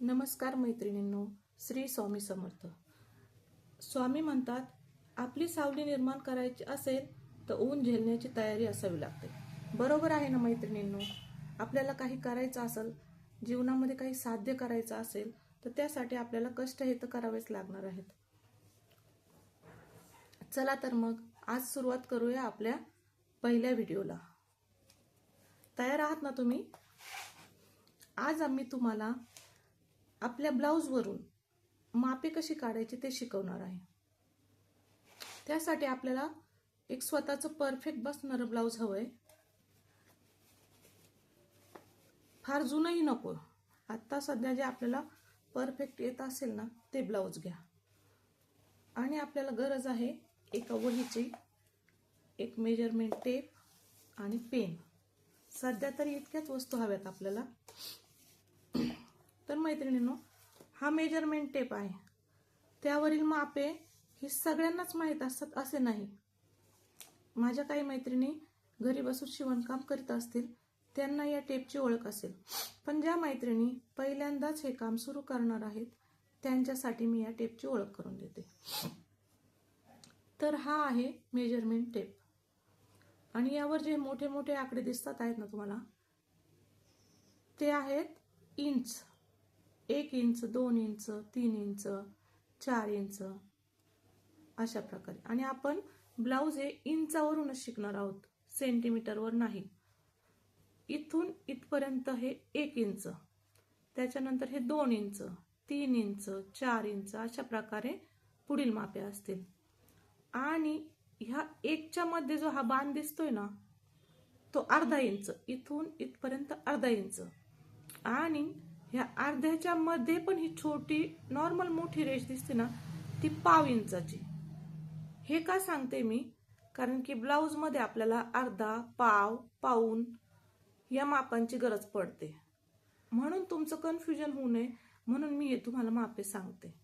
नमस्कार मैत्रिणींनो श्री स्वामी समर्थ. स्वामी म्हणतात आपली सावली निर्माण करायची असेल तर ऊन झेलण्याची तयारी असावी लागते. बरोबर आहे ना मैत्रिणींनो? आपल्याला काही करायचं असेल जीवनामध्ये काही साध्य करायचं असेल तर त्यासाठी आपल्याला कष्ट हे तर करावेच लागणार आहेत. चला तर मग आज सुरुवात करूया आपल्या पहिल्या व्हिडिओला. तयार आहात ना तुम्ही? आज आम्ही तुम्हाला आपल्या ब्लाऊजवरून मापे कशी काढायची ते शिकवणार आहे. त्यासाठी आपल्याला एक स्वतःचं परफेक्ट बसणारं ब्लाऊज हवंय. फार जुनंही नको. आत्ता सध्या जे आपल्याला परफेक्ट येत असेल ना ते ब्लाऊज घ्या. आणि आपल्याला गरज आहे एका वहीची एक मेजरमेंट टेप आणि पेन सध्या तरी इतक्याच वस्तू हव्यात आपल्याला. तर मैत्रिणींनो हा मेजरमेंट टेप आहे. त्यावरील मापे ही सगळ्यांनाच माहीत असतात असे नाही. माझ्या काही मैत्रिणी घरी बसून शिवणकाम करीत असतील त्यांना या टेपची ओळख असेल. पण ज्या मैत्रिणी पहिल्यांदाच हे काम सुरू करणार आहेत त्यांच्यासाठी मी या टेपची ओळख करून देते. तर हा आहे मेजरमेंट टेप आणि यावर जे मोठे मोठे आकडे दिसतात आहेत ना तुम्हाला ते आहेत इंच एक इंच दोन इंच तीन इंच चार इंच अशा प्रकारे. आणि आपण ब्लाऊज हे इंचावरूनच शिकणार आहोत सेंटीमीटरवर नाही. इथून इथपर्यंत हे एक इंच त्याच्यानंतर हे दोन इंच तीन इंच चार इंच अशा प्रकारे पुढील मापे असतील. आणि ह्या एकच्या मध्ये जो हा बाण दिसतोय ना तो अर्धा इंच इथून इथपर्यंत अर्धा इंच. आणि ह्या अर्ध्याच्या मध्ये पण ही छोटी नॉर्मल मोठी रेष दिसते ना ती पाव इंचाची. हे का सांगते मी? कारण की ब्लाऊजमध्ये आपल्याला अर्धा पाव पाऊन या मापांची गरज पडते. म्हणून तुमचं कन्फ्युजन होऊ नये. म्हणून मी हे तुम्हाला मापे सांगते.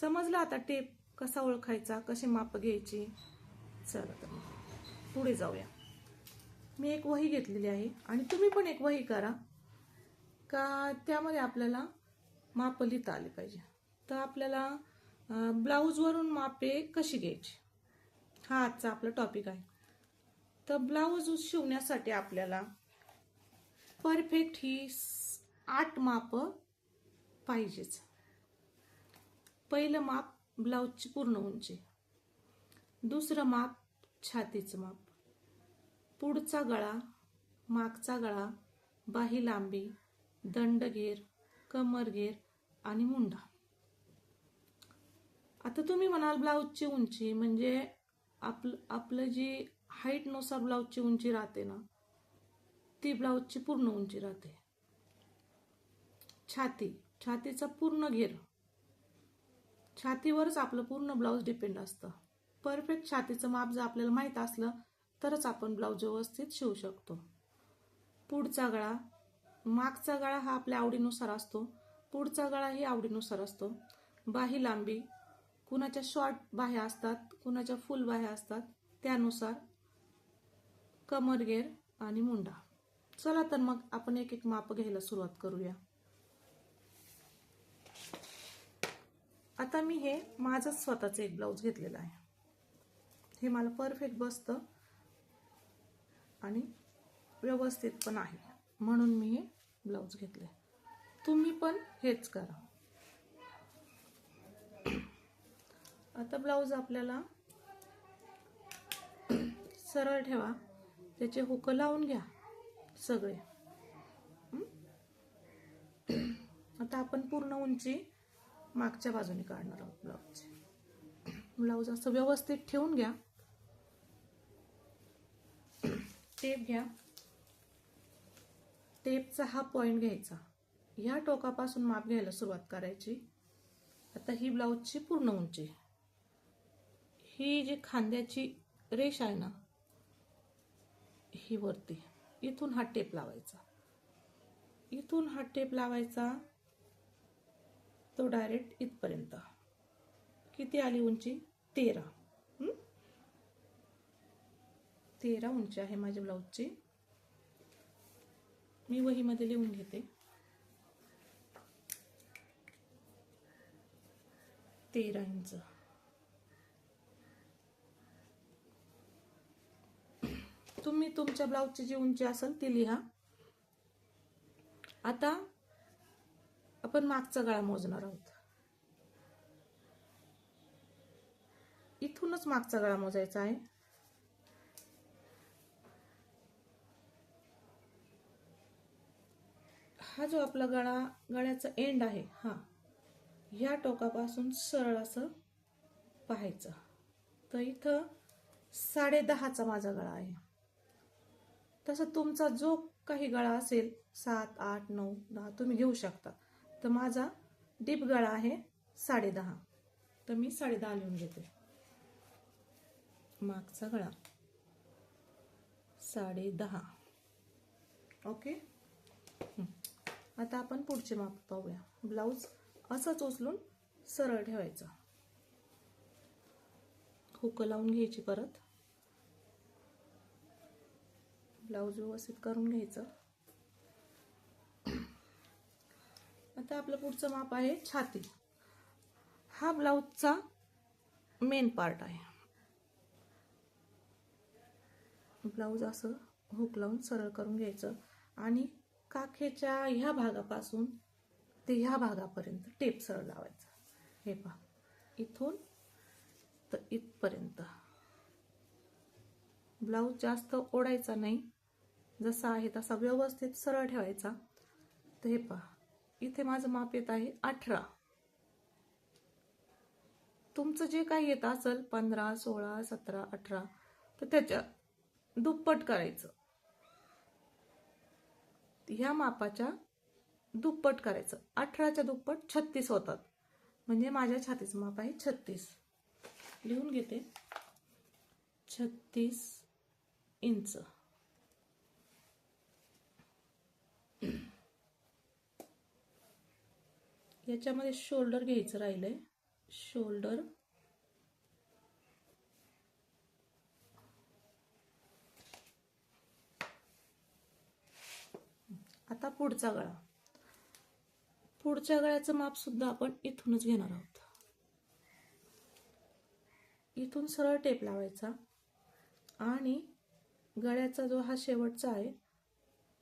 समजलं आता टेप कसा ओळखायचा कशी माप घ्यायची? चला तर पुढे जाऊया. मी एक वही घेतलेली आहे आणि तुम्ही पण एक वही करा. का त्यामध्ये आपल्याला माप लिहिता आले पाहिजे. तर आपल्याला ब्लाऊजवरून मापे कशी घ्यायची? हा आजचा आपला टॉपिक आहे. तर ब्लाऊज शिवण्यासाठी आपल्याला परफेक्ट ही आठ माप पाहिजेच. पहिलं माप ब्लाऊजची पूर्ण उंची. दुसरं माप छातीचं माप. पुढचा गळा मागचा गळा बाही लांबी दंडघेर कमरघेर आणि मुंडा. आता तुम्ही म्हणाल ब्लाऊजची उंची म्हणजे आपलं आपलं जी हाईटनुसार ब्लाऊजची उंची राहते ना ती ब्लाऊजची पूर्ण उंची राहते. छाती छातीचा पूर्ण घेर. छातीवरच आपलं पूर्ण ब्लाऊज डिपेंड असतं. परफेक्ट छातीचं माप जर आपल्याला माहीत असलं तरच आपण ब्लाऊज व्यवस्थित शिवू शकतो. पुढचा गळा मागचा गळा हा आपल्या आवडीनुसार असतो पुढचा गळाही आवडीनुसार असतो. बाही लांबी कुणाच्या शॉर्ट बाह्या असतात कुणाच्या फुल बाह्या असतात त्यानुसार कमरगेर आणि मुंडा. चला तर मग आपण एक एक माप घ्यायला सुरुवात करूया. आता मी हे माझंच स्वतःचं एक ब्लाऊज घेतलेलं आहे. हे मला परफेक्ट बसतं आणि व्यवस्थित पण आहे. म्हणून मी हे ब्लाऊज घेतले. तुम्ही पण हेच करा. आता ब्लाऊज आपल्याला सरळ ठेवा. त्याचे हुक लावून घ्या सगळे. आता आपण पूर्ण उंची मागच्या बाजूने काढणार आहोत ब्लाऊजची ब्लाऊज असं व्यवस्थित ठेवून घ्या. टेप घ्या. टेपचा हा पॉइंट घ्यायचा. ह्या टोकापासून माप घ्यायला सुरुवात करायची. आता ही ब्लाऊजची पूर्ण उंची. ही जी खांद्याची रेष आहे ना ही वरती. इथून हा टेप लावायचा. इथून हा टेप लावायचा. तो डायरेक्ट इथपर्यंत. किती आली उंची? तेरा. तेरा उंची आहे माझ्या ब्लाऊजची. मी वहीमध्ये लिहून घेते. तेरा इंच तुम्ही तुमच्या ब्लाउजची जी उंची असेल ती लिहा. आता आपण मागचा गळा मोजणार आहोत. इथूनच मागचा गळा मोजायचा आहे. हा जो आपला गळा गळ्याचा एंड आहे हा ह्या टोकापासून सरळ असं पाहायचं. तर इथं साडे दहाचा माझा गळा आहे. तसं तुमचा जो काही गळा असेल सात आठ नऊ दहा तुम्ही घेऊ शकता. तर माझा डीप गळा आहे साडे दहा. तर मी साडे दहा लिहून घेते. मागचा गळा. साडे दहा. ओके? आता आपण पुढचे माप पाहूया. ब्लाऊज असंच उचलून सरळ ठेवायचं. हुक लावून घ्यायची परत. ब्लाऊज व्यवस्थित करून घ्यायचं. आता आपलं पुढचं माप आहे छाती. हा ब्लाऊजचा मेन पार्ट आहे. ब्लाऊज असं हुक लावून सरळ करून घ्यायचं आणि काखेच्या ह्या भागापासून ते ह्या भागापर्यंत टेप सरळ लावायचा. हे पहा. इथून तर इथपर्यंत. ब्लाऊज जास्त ओढायचा नाही. जसा आहे तसा व्यवस्थित सरळ ठेवायचा. तर हे पहा. इथे माझं माप येत आहे अठरा. तुमचं जे काही येत असेल पंधरा सोळा सतरा अठरा तर त्याच्या दुप्पट करायचं. ह्या मापाच्या दुप्पट करायचं. अठराच्या दुप्पट छत्तीस होतात. म्हणजे माझ्या छातीचं माप आहे छत्तीस. लिहून घेते. छत्तीस इंच. याच्यामध्ये शोल्डर घ्यायचं राहिलंय. शोल्डर आता पुढचा गळा. पुढच्या गळ्याचं माप सुद्धा आपण इथूनच घेणार आहोत. इथून सरळ टेप लावायचा. आणि गळ्याचा जो हा शेवटचा आहे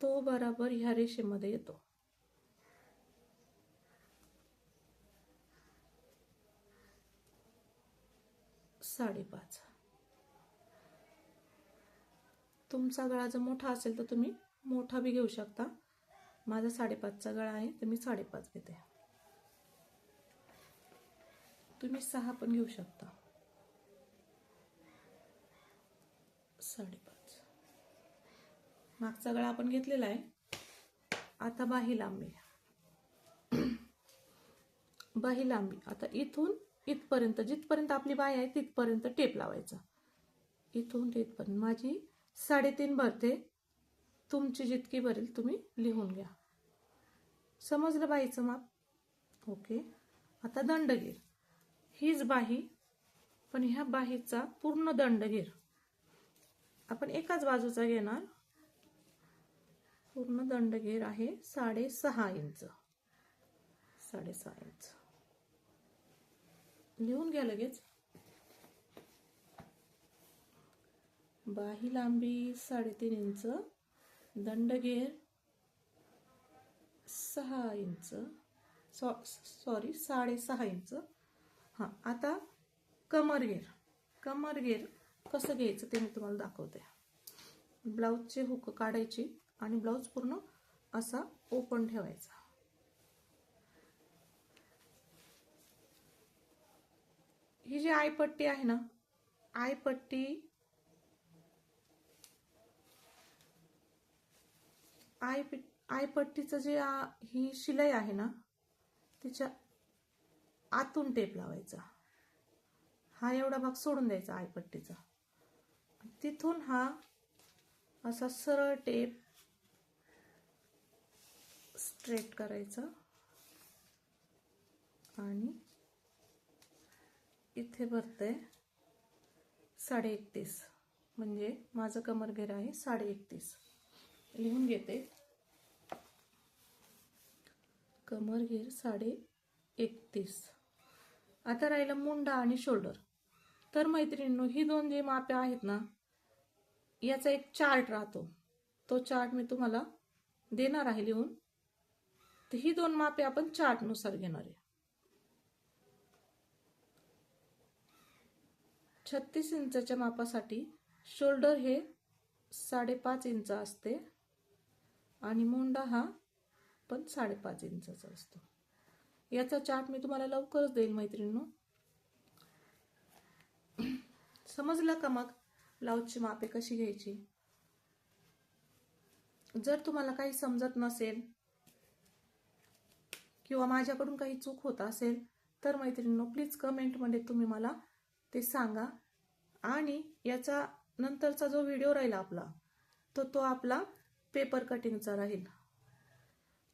तो बराबर ह्या रेषेमध्ये येतो. साडेपाच. तुमचा गळा जर मोठा असेल तर तुम्ही मोठा बी घेऊ शकता. माझा साडेपाचचा गळा आहे तर मी साडेपाच घेते. तुम्ही सहा पण घेऊ शकता. साडेपाच. मागचा गळा आपण घेतलेला आहे. आता बाही लांबी बाही लांबी आता इथून इथपर्यंत जिथपर्यंत आपली बाई आहे तिथपर्यंत टेप लावायचा. इथून ते इथपर्यंत. माझी साडेतीन भरते. तुमची जितकी भरेल तुम्ही लिहून घ्या. समजलं बाईचं माप? ओके. आता दंडगीर. हीच बाही पण ह्या बाहीचा पूर्ण दंडगीर. आपण एकाच बाजूचा घेणार. पूर्ण दंडगीर आहे साडेसहा इंच. साडेसहा इंच. लिहून घ्या लगेच. बाही लांबी साडेतीन इंच. दंडगेर सहा इंच. सॉ सॉरी साडेसहा इंच. हां आता कमरगेर. कमरगेर कसं घ्यायचं ते मी तुम्हाला दाखवते. ब्लाऊजचे हुक काढायची आणि ब्लाऊज पूर्ण असा ओपन ठेवायचा. ही जी आयपट्टी आहे ना आयपट्टी आय आयपट्टीचं जे ही शिलाई आहे ना तिच्या आतून टेप लावायचा. हा एवढा भाग सोडून द्यायचा आयपट्टीचा. तिथून हा असा सरळ टेप स्ट्रेट करायचा. आणि इथे भरते साडे एकतीस म्हणजे माझं कमरघेर आहे साडे एकतीस लिहून घेते. कमर घेर साडे एकतीस. आता राहिलं मुंडा आणि शोल्डर तर मैत्रिणींनो ही दोन जे मापे आहेत ना याचा एक चार्ट राहतो. तो चार्ट मी तुम्हाला देणार आहे लिहून. तर ही दोन मापे आपण चार्टनुसार घेणार आहे. छत्तीस इंचाच्या मापासाठी शोल्डर हे साडेपाच इंच असते आणि मुंडा हा पण साडेपाच इंचाचा असतो. याचा चार्ट मी तुम्हाला लवकरच देईल मैत्रिणींनो. समजलं का मग? ब्लाऊजची मापे कशी घ्यायची? जर तुम्हाला काही समजत नसेल किंवा माझ्याकडून काही चूक होत असेल तर मैत्रिणींनो प्लीज कमेंटमध्ये तुम्ही मला ते सांगा. आणि याचा नंतरचा जो व्हिडिओ राहील आपला तो तो आपला पेपर कटिंगचा राहील.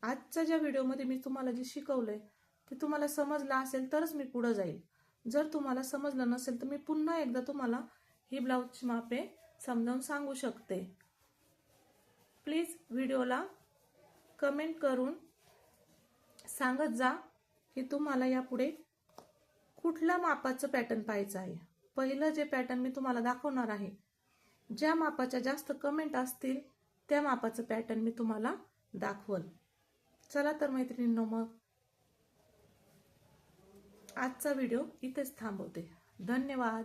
आजच्या ज्या व्हिडिओमध्ये मी तुम्हाला जे शिकवलंय ते तुम्हाला समजलं असेल तरच मी पुढं जाईल. जर तुम्हाला समजलं नसेल तर मी पुन्हा एकदा तुम्हाला ही ब्लाऊजची मापे समजावून सांगू शकते. प्लीज व्हिडिओला कमेंट करून सांगत जा की तुम्हाला यापुढे कुठल्या मापाचं पॅटर्न पाहायचं आहे. पहिलं जे पॅटर्न मी तुम्हाला दाखवणार आहे ज्या मापाच्या जास्त कमेंट असतील त्या मापाचं पॅटर्न मी तुम्हाला दाखवल. चला तर मैत्रिणींनो मग. आजचा व्हिडिओ इथेच थांबवते. धन्यवाद.